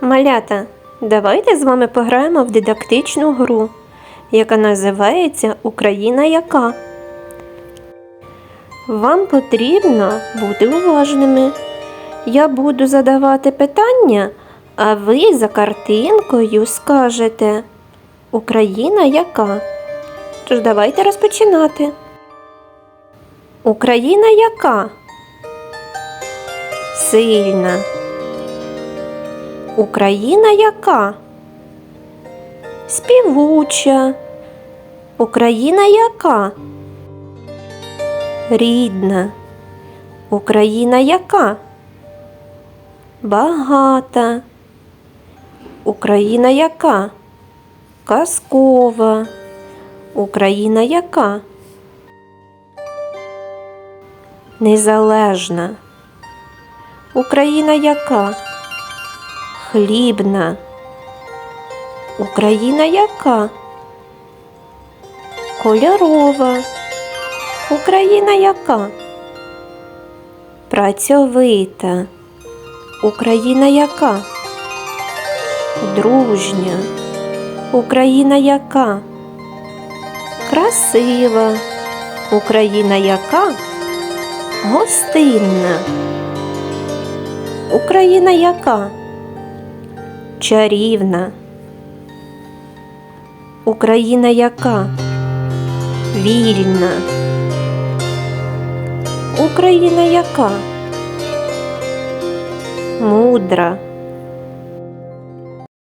Малята, давайте з вами пограємо в дидактичну гру, яка називається Україна яка. Вам потрібно бути уважними. Я буду задавати питання, а ви за картинкою скажете Україна яка. Тож давайте розпочинати. Україна яка? Сильна. Україна яка? Співуча. Україна яка? Рідна. Україна яка? Багата. Україна яка? Казкова. Україна яка? Незалежна. Україна яка? Хлібна. Україна яка? Кольорова. Україна яка? Працьовита. Україна яка? Дружня. Україна яка? Красива. Україна яка? Гостинна. Україна яка? Чарівна. Україна яка? Вільна. Україна яка? Мудра.